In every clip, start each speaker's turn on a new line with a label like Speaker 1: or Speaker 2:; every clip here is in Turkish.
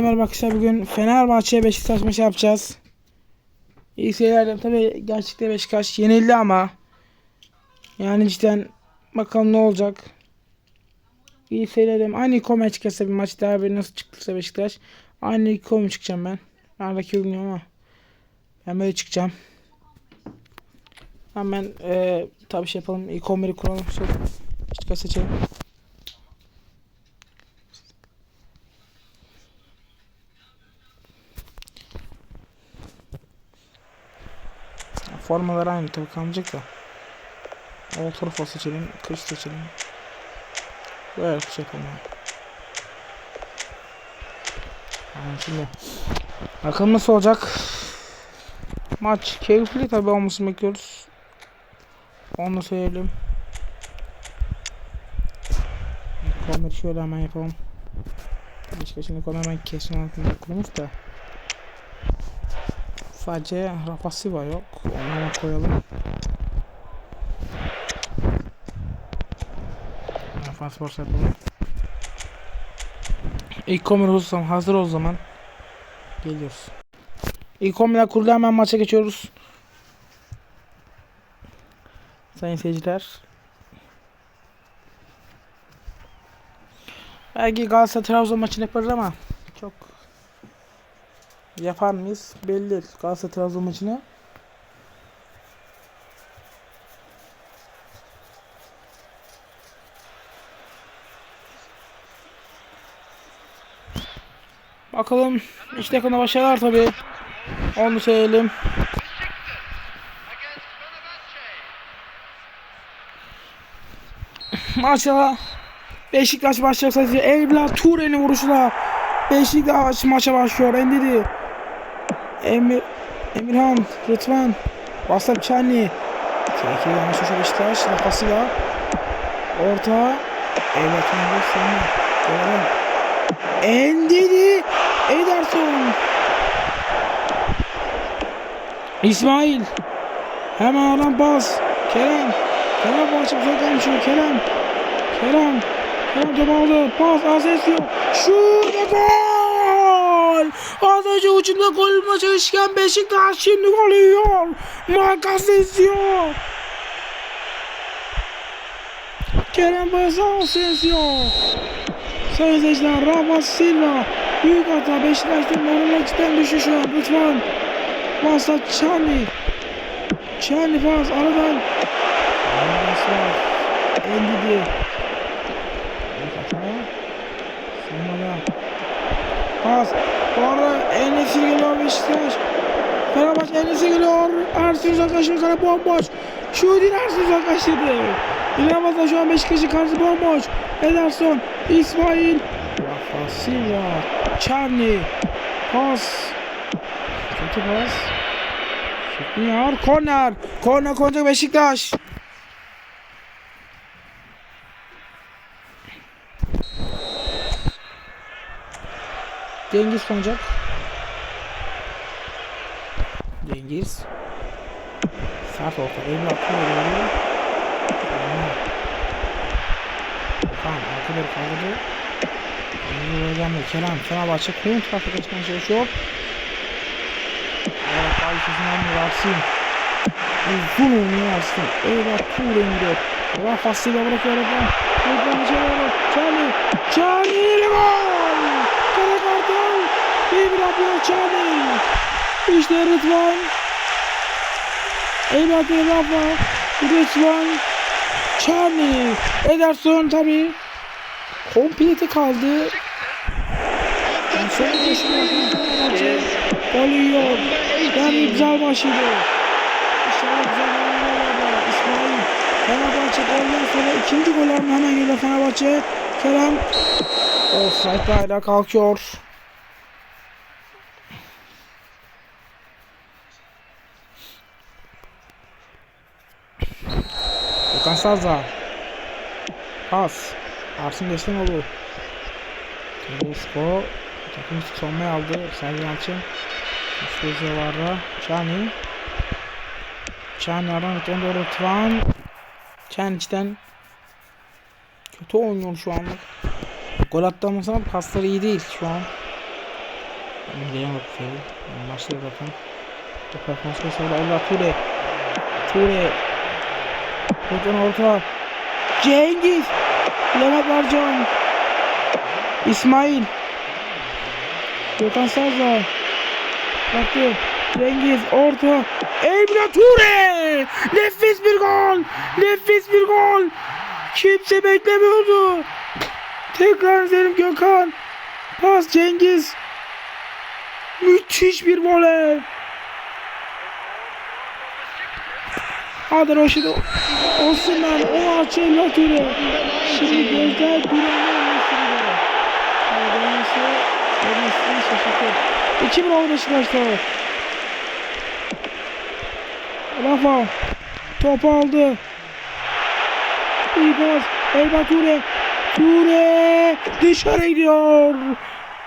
Speaker 1: Merhaba arkadaşlar bugün Fenerbahçe Beşiktaş maçı yapacağız. İlk seyirlerden tabi gerçekten Beşiktaş yenildi ama yani cidden bakalım ne olacak. İyi seyirlerim. Aynı 11 çıkarsa bir maç daha bir nasıl çıktıysa Beşiktaş. Aynı 11 çıkacağım ben. Ben rakip bilmiyorum ama ben böyle çıkacağım. Hemen e, tabi şey yapalım. İlk 11'i kuralım. Sonra Beşiktaş seçelim. Formalar aynı tabii kalmayacak da. Old Trafford seçelim, kış seçelim. Böyle bir şey yapalım. yani. Şimdi bakalım nasıl olacak. Maç keyifli tabii olmasını bekliyoruz. Onu söyleyelim. Komedi şöyle hemen yapalım. Beşiktaş'ın konu hemen kesin altında kurmuş da. Sadece Rafa Silva yok. Onu koyalım. Rafa Silva yapalım. İlk komür olsam hazır o zaman. Geliyoruz. İlk komürler kurulu hemen maça geçiyoruz. Sayın seyirciler. Belki Galatasaray Trabzon maçını yaparız ama çok Yapar mıyız? Belli değil. Galatasaray Trabzon maçını. Bakalım. İşte yakında başarılar tabi. Onu söyleyelim. Maça Beşiktaş başlayacak sadece Evla Ture'nin vuruşuyla Beşiktaş maça başlıyor. Endidi. Emir Emirhan, Rıdvan, Vasap Çanli. Tehlikeli yanlış şu Beşiktaş. Rafasıyla. Orta. Evet, Emre sonra. Görelim. Endidi. Ederson. İsmail. Hemen alan pas. Kerem. Kerem başım sokağım şu Kerem. Kerem. Kerem topu aldı. Pas Asensio. Şut gol. Önce ucunda gol bulma çalışırken Beşiktaş şimdi gol yiyor. Mark Asensio. Kerem pas Asensio. Seyirciler Rafa Silva. Büyük hata Beşiktaş'tan normal açıdan düşüş şu an. Lütfen. Masa Çani. Çani pas aradan. Paslar. Endidi. Pas. Bu arada Enes'i geliyor Beşiktaş. Fenerbahçe Enes'i geliyor. Ersin uzaklaşıyor kale bomboş. Şudin Ersin uzaklaştırdı. İnanılmaz şu an Beşiktaş'ın karşı bomboş. Ederson. İsmail. Rafa Silva. Çarni. Pas. Kötü pas. Şükriyer. Korner. Korner konacak Beşiktaş. Cengiz konacak. Cengiz. Sert orta. Emre atıyor. Emre. Tamam. Arkaları kaldırdı. Emre hocam ve Kerem. Fenerbahçe kontra ataka çıkmaya çalışıyor. Evet. Mi Rasim? Uzun oynuyor Rasim. Eyvah. İndiriyor. Rafa Silva bırakıyor. Rıdvan. Rıdvan içeri. Charlie. Charlie. Gol. Yapıyor Charlie. İşte Rıdvan. Bir Rafa. Rıdvan. Charlie. Ederson tabi. Komplete kaldı. Yani son koşuyor. Fenerbahçe. Gol yiyor. Yani güzel başladı. İnşallah güzel oynuyorlar. İsmail. Fenerbahçe golden sonra ikinci gol alma hemen geliyor Fenerbahçe. Kerem. Offside hala kalkıyor. Okan Sazza. Pas. Arsın Deslimoğlu. Tedesco. Takım savunmaya aldı. Sergen Yalçın. Üstüzü vardı. Çani. Çani aradan ötene doğru Tvan. Çani içten kötü oynuyor şu anlık. Gol attığımızda pasları iyi değil şu an. Gelen bakıyor. Maçta bakın. Performans mesela Allah Ture. Ture. Gökhan orta. Cengiz. Levent Barcan. İsmail. Gökhan Sazla. Baktı. Cengiz orta. Emre Ture. Nefis bir gol. Nefis bir gol. Kimse beklemiyordu. Tekrar izleyelim Gökhan. Pas Cengiz. Müthiş bir voley. Hadi Roşit Osman o açı Lature. Şimdi gözler duranlar Mısır'da. Haydansı Enes'i şaşırtır. 2-1 oldu Beşiktaş'ta. Rafa top aldı. İyi pas. Elba Ture. Ture dışarı gidiyor.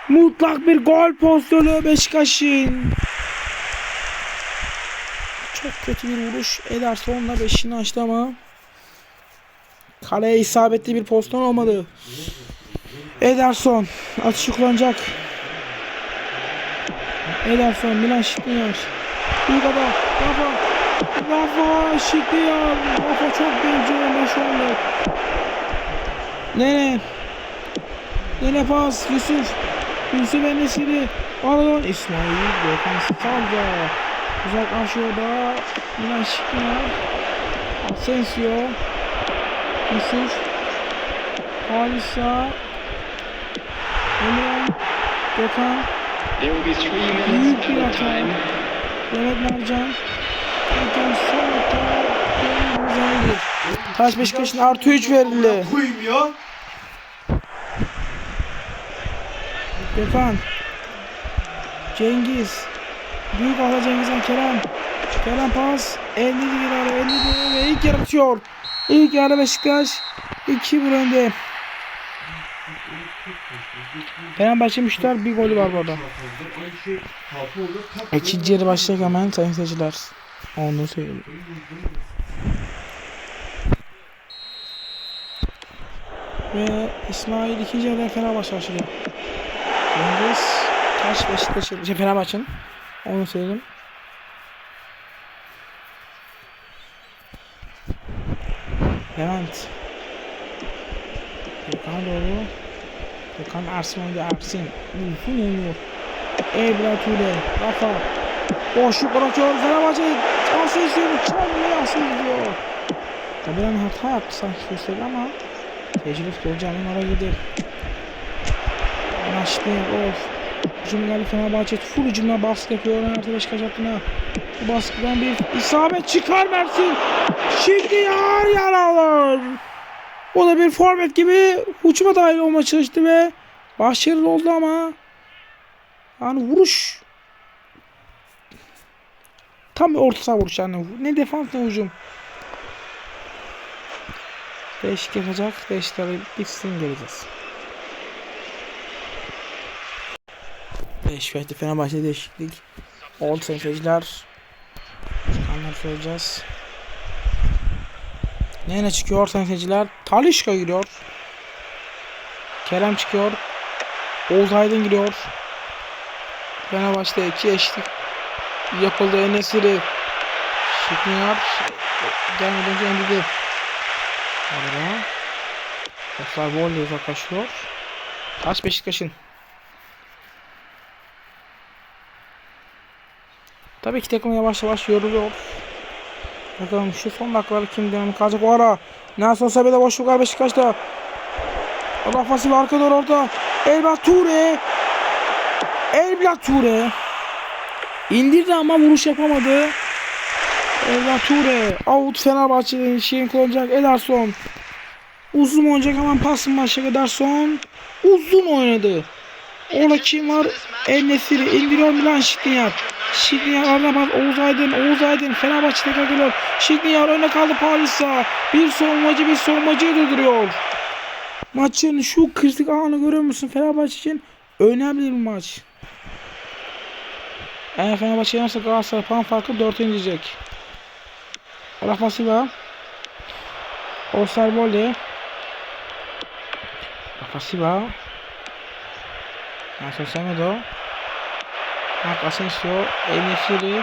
Speaker 1: Mutlak bir gol pozisyonu Beşiktaş'ın. Çok kötü bir vuruş. Ederson'la beşini açtı ama kaleye isabetli bir pozisyon olmadı. Ederson atışı kullanacak. Ederson Milan Şikniyar. Büyük adam. Rafa. Rafa Şikniyar. Rafa çok oynuyor şu anda. Nene. Nene pas. Yusuf. Yusuf Enesiri. Aradan İsmail. Gökhan Salca. Uzaklaşıyor da. Milan Şikniyar. Asensio. Yusuf. Halisa. Emre. Gökhan. Büyük bir hata. Mehmet Mercan. Gökhan. Güzeldir. Taş Beşiktaş'ın artı 3 verildi.
Speaker 2: Koyayım ya.
Speaker 1: Gökhan. Cengiz. Büyük ala Cengiz'den Kerem. Kerem pas. 50 bir ara 50 ve ilk yarı atıyor. İlk yarı Beşiktaş 2-1 önde. Fenerbahçe Müşter bir golü var bu arada. İkinci yarı başlayacak hemen sayın seyirciler. Onu söyleyeyim. Ve İsmail ikinci yarıda Fenerbahçe başlıyor. Cengiz Taş Beşiktaş'ın şey Fenerbahçe'nin onu söyledim. Levent. Gökhan'a doğru Gökhan Ersin oyuncu Ersin. Uzun oynuyor Ebra Tule Rafa. Boşluk bırakıyor. Fenerbahçe Asıl istiyor. Çalmıyor asıl gidiyor Tabi ben hata yaptı sanki gösterdi ama Tecrübe hemen oraya gidiyor. Başlı of Hücum geldi Fenerbahçe full hücumla baskı yapıyor Öner Beşiktaş hattına. Bu baskıdan bir isabet çıkar Mersin. Şimdi yar yaralar. O da bir forvet gibi hücuma dahil olmaya çalıştı ve başarılı oldu ama yani vuruş tam bir orta saha vuruş yani ne defans ne hücum. Değişik yapacak. Değişikleri bitsin geleceğiz. Beşiktaş'ta Fenerbahçe değişiklik. Oldu sayın seyirciler. Çıkanları söyleyeceğiz. Nene çıkıyor sayın seyirciler? Talişka giriyor. Kerem çıkıyor. Oğuz Aydın giriyor. Fenerbahçe'de iki eşitlik yapıldı. Enesiri Şikniyar gelmeden önce endidi. Arada Dostlar volley uzaklaşıyor. Taş Beşiktaş'ın. Tabii ki takım yavaş yavaş yoruluyor. Bakalım şu son dakikaları kim dönemi kalacak o ara. Nelson Sabe'de boşluk var Beşiktaş'ta. Rafa Silva arka doğru orta. Elba Ture. Elba Ture. İndirdi ama vuruş yapamadı. Elba Ture. Out Fenerbahçe'nin şeyin kullanacak. Ederson. Uzun oynayacak hemen pasın başlayacak Ederson. Uzun oynadı. Orada kim var? El Nesiri indiriyor Milan Şikniyar. Şikniyar arada pas Oğuz Aydın. Oğuz Aydın Fenerbahçe tekrar geliyor. Şikniyar öne kaldı Paris'a. Bir savunmacı bir savunmacıyı durduruyor. Maçın şu kritik anı görüyor musun Fenerbahçe için? Önemli bir maç. Eğer Fenerbahçe yenerse Galatasaray puan farkı 4'e inecek. Rafa Silva. Osterwolde. Rafa Silva. Semedo. Mark Asensio. Enesiri.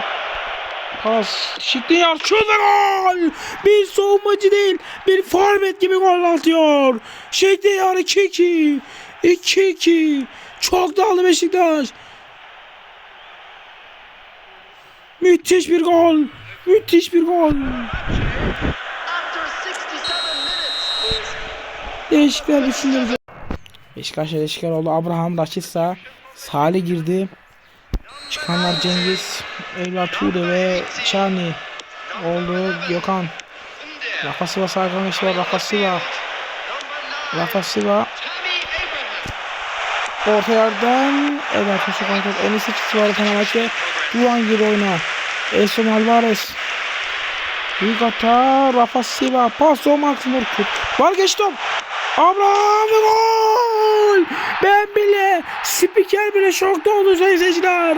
Speaker 1: Pas. Şikrinyar. Şurada gol. Bir savunmacı değil. Bir forvet gibi gol atıyor. Şikrinyar 2-2. 2-2. Çok dağıldı Beşiktaş. Müthiş bir gol. Müthiş bir gol. Değişiklikler düşündürücü. Beşiktaş oldu. Abraham, Raşitsa, Salih girdi. Çıkanlar Cengiz, Evlat Tuğde ve Çani oldu. Gökhan. Rafa Silva sağ kanı var. Rafa Silva. Rafa Silva. Orta yerden evet koşu kontrol. Enes'i çıktı var Fenerbahçe. Duran gibi oyna. Eson Alvarez. Büyük hata Rafa Silva. Paso Max Murkut. Var geçti. Abraham ve gol. Ben bile spiker bile şokta oldu seyirciler.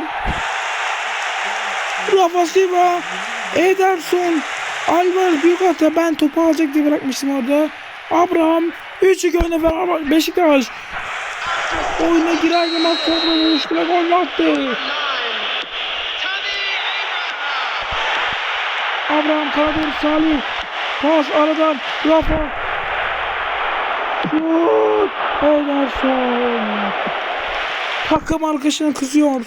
Speaker 1: Rafa Silva. Ederson. Alvarez büyük hata. Ben topu alacak diye bırakmıştım orada. Abraham. 3-2 önde Fenerbahçe. Beşiktaş. Oyuna girer girmez topla vuruştu ve gol attı. Abraham Karadur Salih. Pas aradan Rafa. Ederson. Takım arkadaşına kızıyor.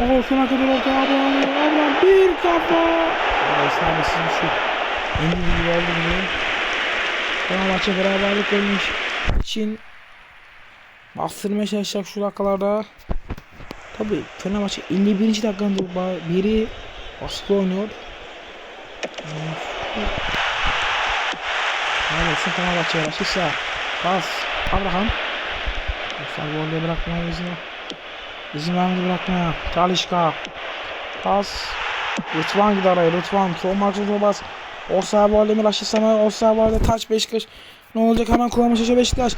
Speaker 1: Olsuna kadar orta Abraham. Abraham bir kafa. Esnafesiz bir şut. Endi gibi oldu bunu. Fenerbahçe beraberlik ölmüş için bastırmaya çalışacak şu dakikalarda. Tabi Fenerbahçe 51. dakikada biri baskı oynuyor. Neredeyse Fenerbahçe Raşitsa. Pas. Abraham. Offside golde bırakmaya izin İzin vermedi bırakmaya. Talişka. Pas. Rıtvan gider araya. Rıtvan. Sol Marcos bas. Offside golde mi Raşitsa mı? Offside golde taç Beşiktaş. Ne olacak hemen kullanma şaşı Beşiktaş.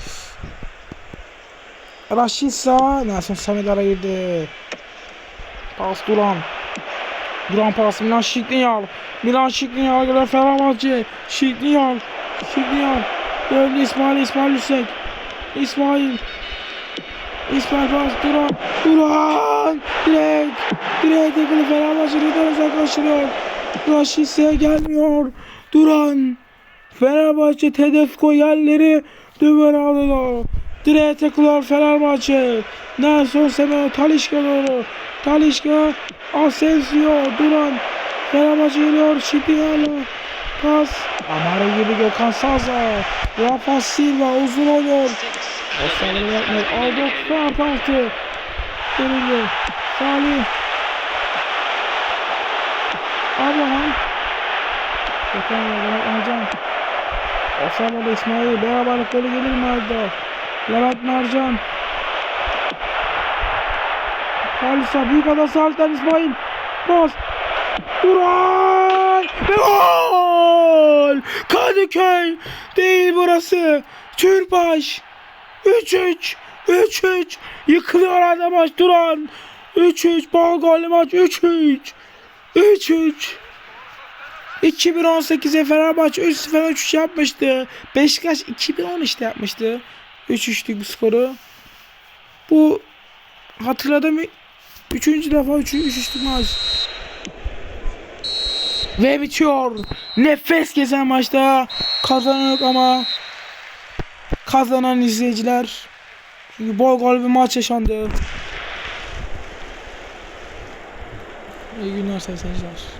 Speaker 1: Raşitsa. Nelson Samet araya girdi. Pas Duran. Duran pas Milan Şiklinyal. Milan Şiklinyal gelen Fenerbahçe. Şiklinyal. Şiklinyal. Döndü İsmail İsmail Hüseyin. İsmail. İsmail pas Duran. Duran. Direkt. Direkt yakını Fenerbahçe neden uzaklaştırıyor. Raşitse'ye gelmiyor. Duran. Fenerbahçe Tedesco yerleri dümen alıyor. Direğe takılıyor Fenerbahçe. Nelson Semedo Talişka doğru. Talişka Asensio Duran. Fenerbahçe geliyor. Şipiyalo. Pas. Amara gibi Gökhan Saza. Rafa Silva uzun oynuyor. Offside'ı yapmıyor. Aldo penaltı. Verildi. Salih. Abraham. Gökhan Levent Mercan. Offside'da İsmail. Beraberlik golü gelir mi Aldo? Levent Mercan. Halisa büyük ada Salih'ten İsmail. Pas. Duran. Ve gol. Kadıköy. Değil burası. Türbaş. 3-3. 3-3. Yıkılıyor arada maç Duran. 3-3. Bol gollü maç. 3-3. 3-3. 2018'e Fenerbahçe 3-0 3 yapmıştı. Beşiktaş 2013'te yapmıştı. 3-3'lük bir skoru. Bu hatırladım. Üçüncü defa 3 3 maç. Ve bitiyor. Nefes kesen maçta kazanan yok ama kazanan izleyiciler. Çünkü bol gol bir maç yaşandı. İyi günler seyirciler.